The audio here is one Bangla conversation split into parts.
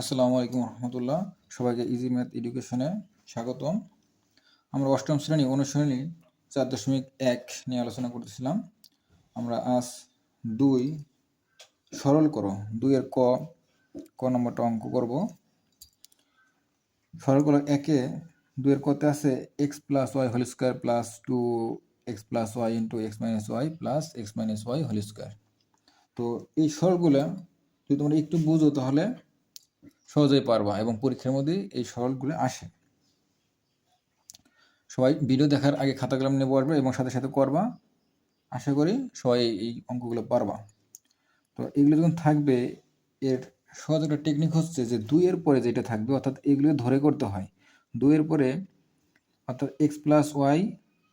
আসসালামু আলাইকুম রহমতুল্লাহ। সবাইকে ইজি ম্যাথ এডুকেশনে স্বাগতম। আমরা অষ্টম শ্রেণি অনুশ্রেণী চার দশমিক এক নিয়ে আলোচনা করতেছিলাম। আমরা আজ দুই সরল করো, দুইয়ের ক ক নম্বরটা অঙ্ক করব। সরল করো একে, দুইয়ের কতে আছে x plus y whole square plus two x plus y into x minus y plus x minus y whole square তো এই সরলগুলো যদি তোমরা একটু বুঝো তাহলে সহজেই পারবা এবং পরীক্ষার মধ্যে এই সরলগুলো আসে। সবাই ভিডিও দেখার আগে খাতা কলম নিয়ে বসবে এবং সাথে সাথে করবা। আশা করি সবাই এই অঙ্কগুলো পারবা। তো এগুলো যখন থাকবে, এর সহজ একটা টেকনিক হচ্ছে যে দুইয়ের পরে যেটা থাকবে, অর্থাৎ এগুলো ধরে করতে হয়। দুইয়ের পরে অর্থাৎ এক্স প্লাস ওয়াই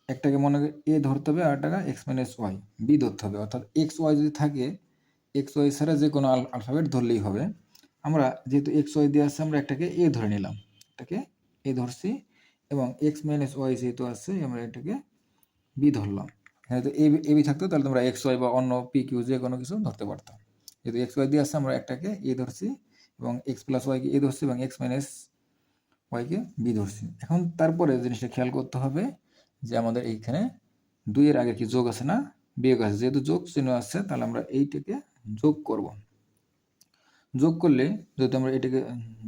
একটাকে মনে এ ধরতে হবে আর টাকা এক্স মাইনাস ওয়াই বি ধরতে হবে। অর্থাৎ এক্স ওয়াই যদি থাকে এক্স ওয়াই ছাড়া যে কোনো আলফাবেট ধরলেই হবে। আমরা যেহেতু এক্স ওয়াই দিয়ে আছে, আমরা একটাকে এ ধরে নিলাম। এটাকে এ ধরছি এবং এক্স মাইনাস ওয়াই যেহেতু আছে, আমরা এটাকে বি ধরলাম। এখানে যদি এ বি থাকতো, তাহলে তোমরা এক্স ওয়াই বা অন্য পি কিউ যে কোনো কিছু ধরতে পারতাম। যেহেতু এক্স ওয়াই দিয়ে আছে, আমরা একটাকে এ ধরছি এবং এক্স প্লাস ওয়াইকে এ ধরছি এবং এক্স মাইনাস ওয়াইকে বি ধরছি। এখন তারপরে জিনিসটা খেয়াল করতে হবে যে আমাদের এইখানে দুইয়ের আগে কি যোগ আছে না? বিয়োগ আছে। যেহেতু যোগ চিহ্ন আছে, তাহলে আমরা এইটাকে যোগ করব। যোগ করলে যদি আমরা এটাকে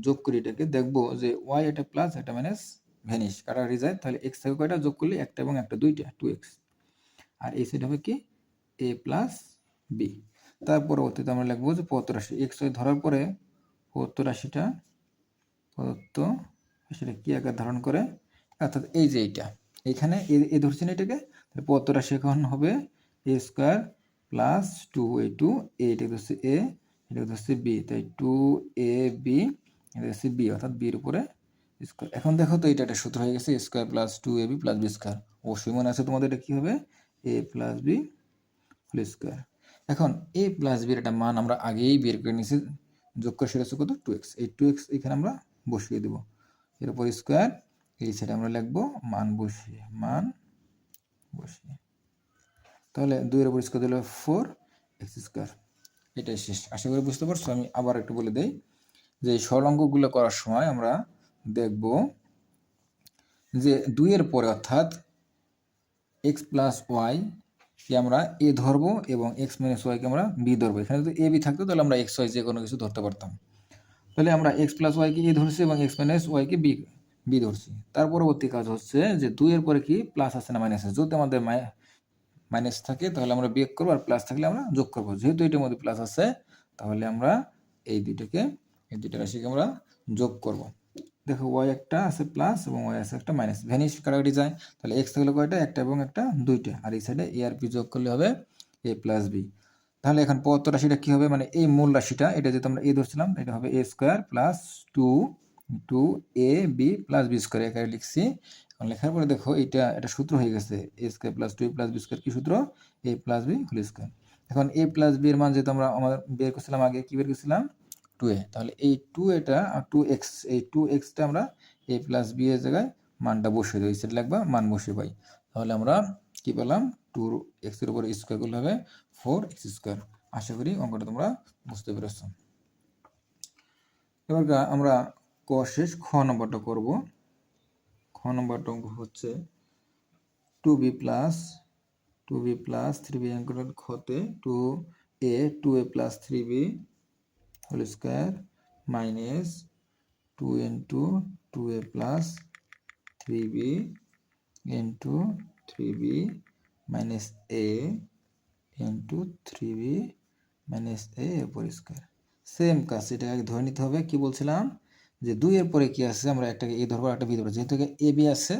যোগ করি এটাকে, দেখব যে ওয়াই এটা প্লাস এটা মাইনাস ভ্যানিশ কাটাকাটি যায় তাহলে এক্স থেকে কয়টা যোগ করলে? একটা এবং একটা, দুইটা টু এক্স আর এই সাইড হবে কি? এ প্লাস বি তার পরবর্তীতে আমরা লিখব যে পদার্থ রাশি এক্স ওয়াই ধরার পরে পদার্থ রাশিটা পদার্থ সেটা কি আকার ধারণ করে? অর্থাৎ এই যে এইটা। এইখানে এ ধরছি না এটাকে? তাহলে পদার্থ রাশি এখন হবে a square plus two a two এটা ধরছে এ এটা হচ্ছে বি তাই টু এ বি এটা হচ্ছে বি অর্থাৎ বির উপরে স্কোয়ার এখন দেখো তো এটা একটা সূত্র হয়ে গেছে square plus two a b plus b square অবশ্যই মনে আছে তোমাদের এটা কী হবে? A plus b whole square এখন এ প্লাস বির একটা মান আমরা আগেই বের করে নিয়েছি, যোগ করে সেটা হচ্ছে কত? টু এক্স এই টু এক্স এখানে আমরা বসিয়ে দেবো। এর উপর স্কোয়ার এই সাইডে আমরা লিখব মান বসিয়ে মান বসিয়ে। তাহলে দুইয়ের উপর স্কোয়ার দিলে ফোর এক্স স্কোয়ার এটাই শেষ। আশা করি বুঝতে পারছ, আমি আবার একটু বলে দেই যে সরল অঙ্কগুলো করার সময় আমরা দেখব যে দুইয়ের পরে অর্থাৎ এক্স প্লাস ওয়াই কে আমরা এ ধরবো এবং এক্স মাইনাস ওয়াইকে আমরা বি ধরবো। এখানে যদি এ বি থাকতো, তাহলে আমরা এক্স ওয়াই যে কোনো কিছু ধরতে পারতাম। তাহলে আমরা এক্স প্লাস ওয়াইকে এ ধরছি এবং এক্স মাইনাস ওয়াইকে বি বি ধরছি। তার পরবর্তী কাজ হচ্ছে যে দুইয়ের পরে কি প্লাস আছে না মাইনাস আছে? যদি আমাদের মাইনাস থাকে, তাহলে আমরা বিয়োগ করব আর প্লাস থাকলে আমরা যোগ করব। যেহেতু এটার মধ্যে প্লাস আছে, তাহলে আমরা এই দুইটাকে, এই দুইটা রাশিকে আমরা যোগ করব। দেখো ওয়াই একটা আছে প্লাস এবং ওয়াই আছে একটা মাইনাস ভ্যানিশ কাটাকাটি যায়, তাহলে এক্স থাকলে কয়টা? একটা এবং একটা দুইটা। আর এই সাইডে এ আর পি যোগ করলে হবে এ প্লাস বি তাহলে এখন পদার্থ রাশিটা কী হবে? মানে এই মূল রাশিটা, এটা যেহেতু আমরা এ ধরছিলাম, এটা হবে a square plus two two a b plus b square এখানে লিখছি লেখার পরে দেখো এটা এটা সূত্র হয়ে গেছে a square plus two a plus b square কি সূত্র? A plus b whole square এখন এ প্লাস বি এর মান যেহেতু আমরা আমাদের বের করছিলাম আগে, কি বের করছিলাম? টু এ তাহলে এই টু এটা টু এক্স এই টু এক্সটা আমরা এ প্লাস বি এর জায়গায় মানটা বসিয়ে দেবো সেটা লাগবা, মান বসিয়ে পাই। তাহলে আমরা কি পেলাম? টু এক্সের উপরে স্কোয়ার করলে হবে ফোর এক্স স্কোয়ার আশা করি অঙ্কটা তোমরা বুঝতে পেরেছ। এবার আমরা ক শেষ, খ নম্বরটা করব। খ নম্বরটা অঙ্ক হচ্ছে two b plus two b plus three b অঙ্কটার খতে two a two a plus three b whole square minus two into two a plus three b into three b minus a into three b minus a পরিষ্কার সেম কাজ এটাকে ধরে নিতে হবে, কি বলছিলাম? যে দুইয়ের পরে কি আছে? আমরা একটাকে এ ধরবো একটা বি ধরবো। যেহেতু এ, বি আছে,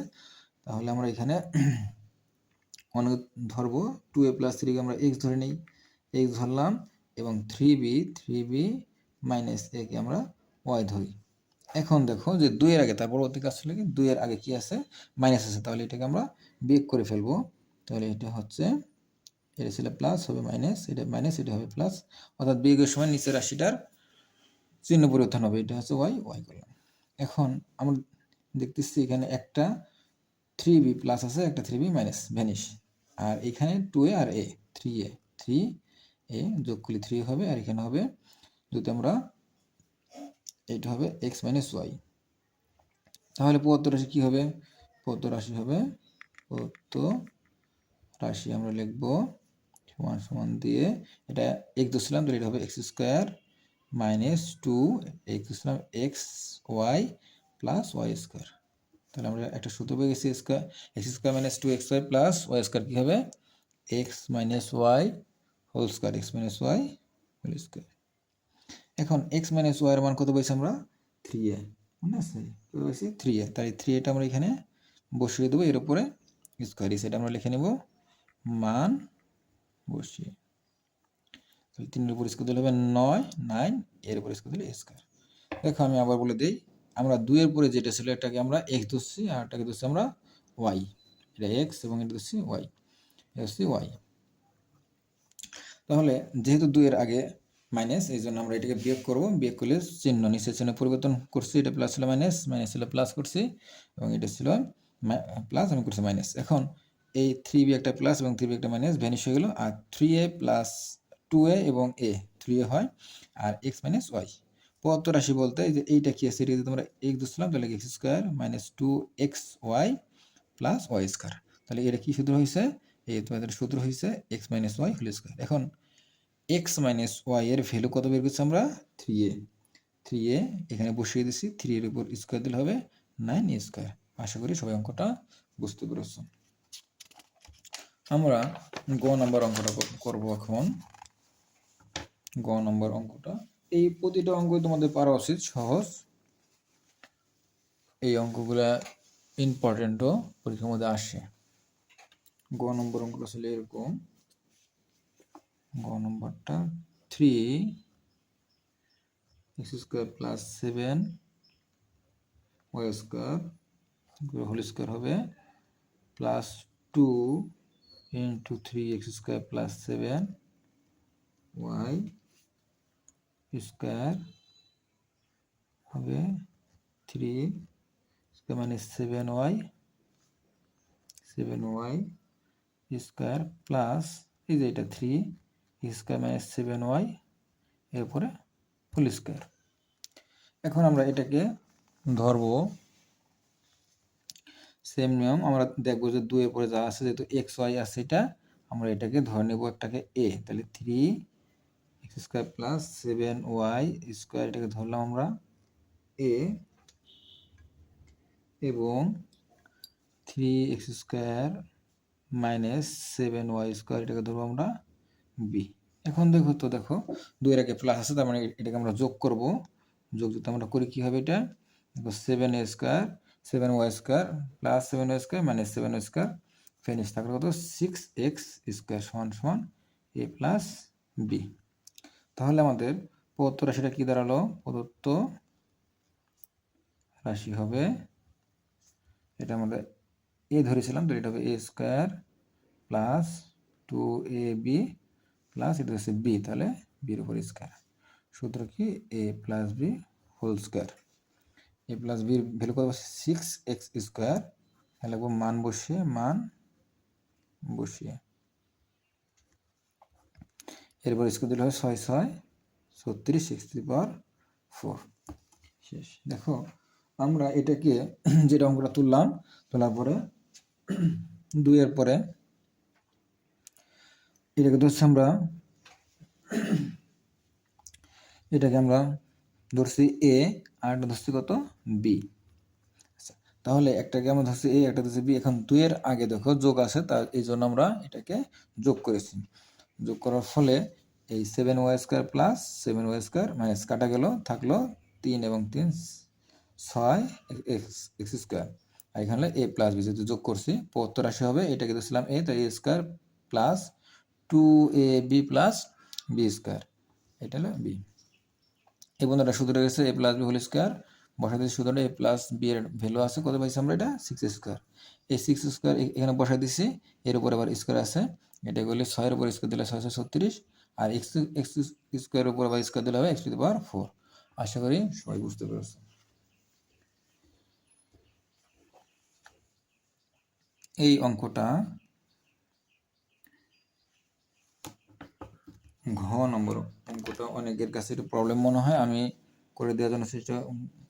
তাহলে আমরা এখানে অনেক ধরবো। টু এ প্লাস থ্রিকে আমরা এক্স ধরে নিই। এক্স ধরলাম এবং three b three b minus একে আমরা ওয়াই ধরি। এখন দেখো যে দুইয়ের আগে, তার পরবর্তী কাজ ছিল কি? দুইয়ের আগে কি আছে? মাইনাস আছে। তাহলে এটাকে আমরা বিয়োগ করে ফেলব। তাহলে এটা হচ্ছে, এটা ছিল প্লাস হবে মাইনাস এটা মাইনাস এটা হবে প্লাস অর্থাৎ বিয়োগের সময় নিচের রাশিটার চিহ্ন পরিবর্তন হবে, এটা হচ্ছে ওয়াই ওয়াই করলাম এখন আমরা দেখতেছি এখানে একটা থ্রি বি প্লাস আছে, একটা থ্রি বি মাইনাস ভ্যানিশ আর এখানে two a R a three a three a যোগ করলে থ্রি হবে, আর এখানে হবে যদি আমরা এইটা হবে এক্স মাইনাস ওয়াই তাহলে পদার্থ রাশি কী হবে? পদার্থ রাশি হবে, পদার্থ রাশি আমরা লিখব সমান সমান দিয়ে, এটা এক্স ধরছিলাম, তাহলে এটা হবে x square minus two x x y plus y square তাহলে আমরা একটা সূত্র পেয়ে গেছি square x square minus two x y plus y square কী হবে? X minus y whole square x minus y whole square এখন এক্স মাইনাস ওয়াই এর মান কত পেয়েছি আমরা? Three a. মনে আছে? কত পেয়েছি থ্রি এ। তাই থ্রি এটা আমরা এখানে বসিয়ে দেবো, এর উপরে স্কোয়ার সেটা আমরা লিখে নেব মান বসিয়ে। তাহলে তিনের উপর স্কোয়ার দিলে হবে নয়, নাইন, এর উপর স্কোয়ার দিলে স্কোয়ার। দেখো আমি আবার বলে দিই, আমরা দুইয়ের পরে যেটা ছিল এটাকে আমরা এক্স ধরছি আর এটাকে ধরছি আমরা ওয়াই এটা এক্স এবং এটা ধরছি ওয়াই এটা হচ্ছে ওয়াই তাহলে যেহেতু দুইয়ের আগে মাইনাস এই জন্য আমরা এটাকে বিয়োগ করব। বিয়োগ করলে চিহ্ন, নিচের চিহ্ন পরিবর্তন করছি। এটা প্লাস ছিল মাইনাস মাইনাস ছিল প্লাস করছি এবং এটা ছিল প্লাস আমি করছি মাইনাস এখন এই থ্রি বি একটা প্লাস এবং থ্রি বি একটা মাইনাস ভ্যানিশ হয়ে গেলো। আর three a plus two a এবং এ থ্রি এ হয় আর এক্স মাইনাস ওয়াই পদার্থ রাশি বলতে যে এইটা কি আছে? এটা যদি তোমরা এক্স ধরছিলাম, তাহলে x square minus two x y plus y square তাহলে এটা কি সূত্র হয়েছে এই তোমাদের সূত্র হয়েছে x minus y whole square এখন এক্স মাইনাস ওয়াই এর ভ্যালু কত বের করছি আমরা? থ্রি এ থ্রি এ এখানে বসিয়ে দিচ্ছি থ্রি এর উপর স্কোয়ার দিলে হবে নাইন স্কোয়ার আশা করি সবাই অঙ্কটা বুঝতে পেরেছ। আমরা গ নম্বর অঙ্কটা করব এখন। গ নম্বর অঙ্কটা। এই প্রতিটা অঙ্কই তোমাদের পারা উচিত, সহজ। এই অঙ্কগুলা ইম্পর্টেন্টও পরীক্ষার মধ্যে আসে। গ নম্বর অঙ্কটা আসলে এরকম। গ নম্বরটা three x square plus seven y square whole square হবে plus two into three x square plus seven y square হবে থ্রি স্কোয়ার মানে seven y seven y square plus এই যে এটা three square minus seven y, এরপরে ফুল স্কোয়ার। এখন আমরা এটাকে ধরবো। সেম নিয়ম, আমরা দেখব যে দুইয়ের পরে যা আছে যেহেতু এক্স ওয়াই আছে এটা, আমরা এটাকে ধরে নেব একটাকে এ, তাহলে three square plus seven y square, এটাকে ধরলাম আমরা এ এবং three x square minus seven y square, এটাকে ধরবো আমরা বি। এখন দেখো তো দেখো, দুইয়ের আগে প্লাস আছে, তার মানে এটাকে আমরা যোগ করব। যোগ যদি আমরা করি, কী হবে এটা? দেখো seven a square, seven y square plus seven y square minus seven y square finish থাকলে কত? সিক্স এক্স স্কোয়ার সমান সমান এ প্লাস বি তাহলে আমাদের প্রদত্ত রাশিটা কী দাঁড়াল? প্রদত্ত রাশি হবে, এটা আমাদের এ ধরেছিলাম, তো এটা হবে a square plus two a b plus এটা হচ্ছে বি তাহলে বির উপর স্কোয়ার সূত্র কি? A plus b whole square a plus বির ভ্যালু কত সিক্স এক্স স্কোয়ার তাহলে মান বসিয়ে মান বসিয়ে। এরপর স্কোয়ার দিলে হয় ছয় ছয়, ছত্রিশ সিক্সটি পাওয়ার ফোর। শেষ। দেখো, আমরা এটাকে যেটা অঙ্কটা তুললাম, তোলার পরে দুইয়ের পরে এটাকে ধরছি আমরা এটাকে আমরা ধরছি এ আর একটা ধরছি কত? বি আচ্ছা তাহলে একটাকে আমরা ধরছি এ একটা ধরছি বি এখন দুইয়ের আগে দেখো যোগ আছে তার এই জন্য আমরা এটাকে যোগ করেছি। যোগ করার ফলে এই seven y square plus seven y square minus কাটা গেল, থাকল তিন এবং তিন ছয় এক্স এক্স স্কোয়ার আর এখানে এ প্লাস বি যোগ করছি পত্তর রাশি হবে, এটাকে ধরছিলাম এ তাই a square plus two a b plus b square এটা হলো বি এই বন্ধুটা সূত্র গেছে a plus b whole square বসাই দিচ্ছি সূত্রটা এ প্লাস বি এর ভ্যালু আছে, কত পাইছি আমরা এটা? সিক্স স্কোয়ার এই সিক্স স্কোয়ার এখানে বসাই দিচ্ছি এর উপর আবার স্কোয়ার আছে এটা করলে ছয়ের উপর স্কোয়ার দিলে ছয়শো ছত্রিশ আর এক্স এক্স স্কোয়ারের উপর আবার স্কোয়ার দিলে হবে x two the power four আশা করি সবাই বুঝতে পেরেছে এই অঙ্কটা ঘ নম্বর অঙ্কটা অনেকের কাছে একটু প্রবলেম মনে হয়, আমি করে দেওয়ার জন্য চেষ্টা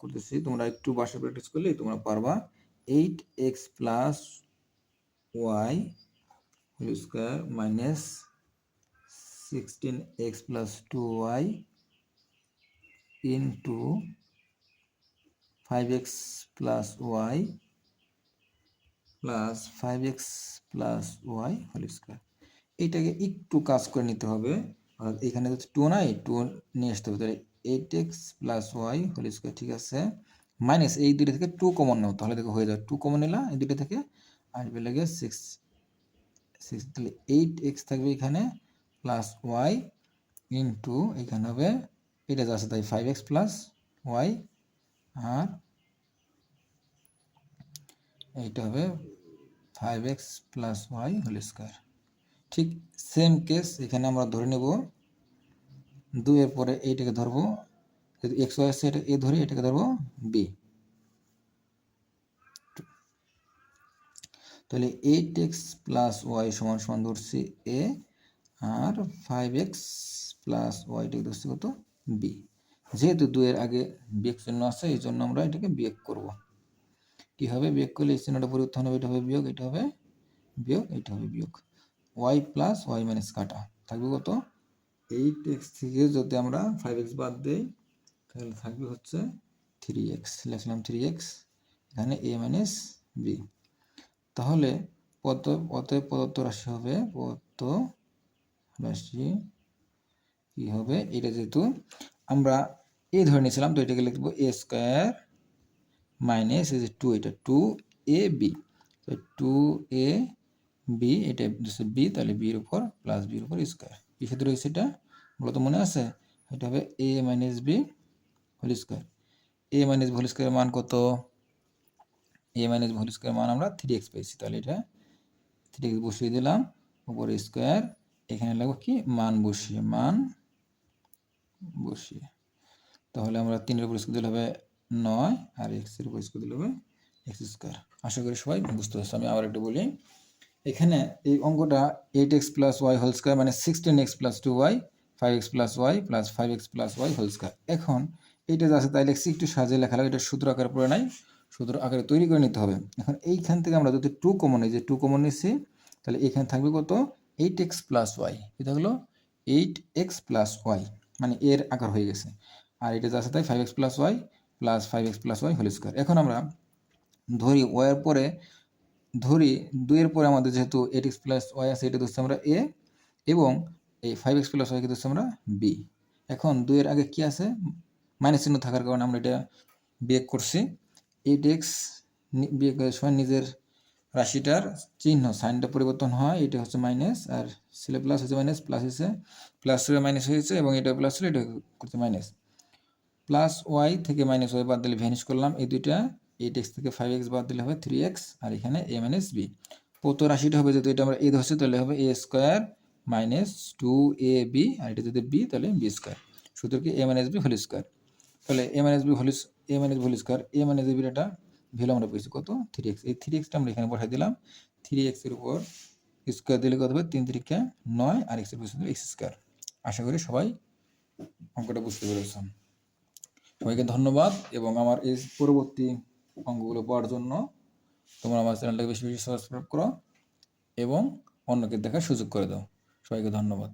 করতেছি। তোমরা একটু বাসায় প্র্যাকটিস করলেই তোমরা পারবা। Eight x plus y square minus sixteen x plus two y into five x plus five x plus y whole square. এইটাকে একটু কাজ করে নিতে হবে। আর এখানে তো টু নাই টু নিয়ে আসতে হবে। তাহলে eight x plus y whole square, ঠিক আছে? মাইনাস এই দুটো থেকে টু কমন নাও। তাহলে দেখো হয়ে যাবে টু কমন নিলাম এই দুটো থেকে আসবে লাগে সিক্স সিক্স তাহলে এইট এক্স থাকবে এখানে প্লাস ওয়াই ইন্টু এখানে হবে, এটা যা আছে তাই ফাইভ এক্স প্লাস ওয়াই আর এইটা হবে five x plus y whole square ঠিক সেম কেস এখানে আমরা ধরে নেব, দুইয়ের পরে এইটাকে ধরবো, যদি এক্স ওয়াই আছে এটা এ ধরি, এটাকে ধরবো বি তাহলে এইট এক্স প্লাস ওয়াই সমান সমান ধরছি এ আর ফাইভ এক্স প্লাস ওয়াইটাকে ধরছি কত বি যেহেতু দুয়ের আগে বিয়োগ চিহ্ন আছে, এই জন্য আমরা এটাকে বিয়োগ করব। কি হবে? বিয়োগ করলে এই চিহ্নটা পরিবর্তন হবে, এটা হবে বিয়োগ, এটা হবে বিয়োগ, এটা হবে বিয়োগ। ওয়াই প্লাস ওয়াই মাইনাস কাটা। থাকবে কত? এইট এক্স থেকে যদি আমরা ফাইভ এক্স বাদ দিই, তাহলে থাকবে হচ্ছে থ্রি এক্স লিখলাম থ্রি এক্স এখানে এ মাইনাস বি তাহলে পদ, অতএব প্রদত্ত রাশি হবে পদ রাশি কি হবে? এটা যেহেতু আমরা এ ধরে নিয়েছিলাম, তো এটাকে লিখব এ স্কোয়ার মাইনাস এই যে টু এটা two a b two a b এটা বি তাহলে বির উপর প্লাস বির উপর স্কোয়ার কি ক্ষেত্রে রয়েছে এটা? মূলত মনে আছে? এটা হবে a minus b whole square a minus whole square মান কত? এ মাইনাস হোল স্কোয়ার মান আমরা থ্রি এক্স পেয়েছি, তাহলে এটা থ্রি এক্স বসিয়ে দিলাম উপরে স্কোয়ার এখানে লাগবো কি? মান বসিয়ে মান বসিয়ে। তাহলে আমরা তিনের উপর স্কোয়ার দিলে হবে নয়, আর এক্সের উপর স্কোয়ার দিলে হবে এক্স স্কোয়ার আশা করি সবাই বুঝতে পারছ, আমি আবার একটু বলি। এখানে এই অঙ্কটা eight x plus y whole square মানে sixteen x plus two y five x plus y plus five x plus y whole square এখন এইটা যা আছে তাই লেখছি একটু সাজিয়ে লেখা লাগে এটা সূত্র আকারে পড়ে নাই। সূত্র আকারে তৈরি করে নিতে হবে। এখন এইখান থেকে আমরা যদি টু কমন এই যে টু কমন নিচ্ছি তাহলে এখানে থাকবে কত? এইট এক্স প্লাস ওয়াই এটা হলো এইট এক্স প্লাস ওয়াই মানে এর আকার হয়ে গেছে। আর এটা যা তাই five x plus y plus five x plus y whole square এখন আমরা ধরি ওয়ার পরে, ধরি দুইয়ের পরে আমাদের যেহেতু এইট এক্স প্লাস ওয়াই আছে, এটা ধরছি আমরা এ এবং এই ফাইভ এক্স প্লাস ওয়াইকে ধরছি আমরা বি এখন দুইয়ের আগে কি আছে? মাইনাস চিহ্ন থাকার কারণে আমরা এটা বিয়োগ করছি। এইট এক্স সময় নিজের রাশিটার চিহ্ন সাইনটা পরিবর্তন হয়, এটা হচ্ছে মাইনাস আর ছেলে প্লাস হচ্ছে মাইনাস প্লাস হচ্ছে প্লাস ছিল মাইনাস হয়েছে, এবং এটা প্লাস ছিল এটা করছে মাইনাস প্লাস ওয়াই থেকে মাইনাস ওয়াই বাদ দিলে ভ্যানিশ করলাম এই দুইটা এইট এক্স থেকে ফাইভ এক্স বাদ দিলে হবে থ্রি এক্স আর এখানে এ মাইনাস বি প্রত রাশিটা হবে যদি এটা আমরা এ ধরছি, তাহলে হবে A square minus two A B আর এটা যদি বি তাহলে বি স্কোয়ার সুতরাং A minus B whole square তাহলে A minus B whole A minus whole square A minus B এটা ভ্যালু আমরা পেয়েছি কত? থ্রি এক্স এই থ্রি এক্সটা আমরা এখানে বসাই দিলাম। থ্রি এক্সের উপর স্কোয়ার দিলে কত হবে? তিন তিরিকা নয়, আর এক্সের পেছনে এক্স স্কোয়ার আশা করি সবাই অঙ্কটা বুঝতে পেরেছেন। সবাইকে ধন্যবাদ এবং আমার এই পরবর্তী অঙ্কগুলো পাওয়ার জন্য তোমরা আমার চ্যানেলটাকে বেশি বেশি সাবস্ক্রাইব করো এবং অন্যকে দেখার সুযোগ করে দাও। সবাইকে ধন্যবাদ।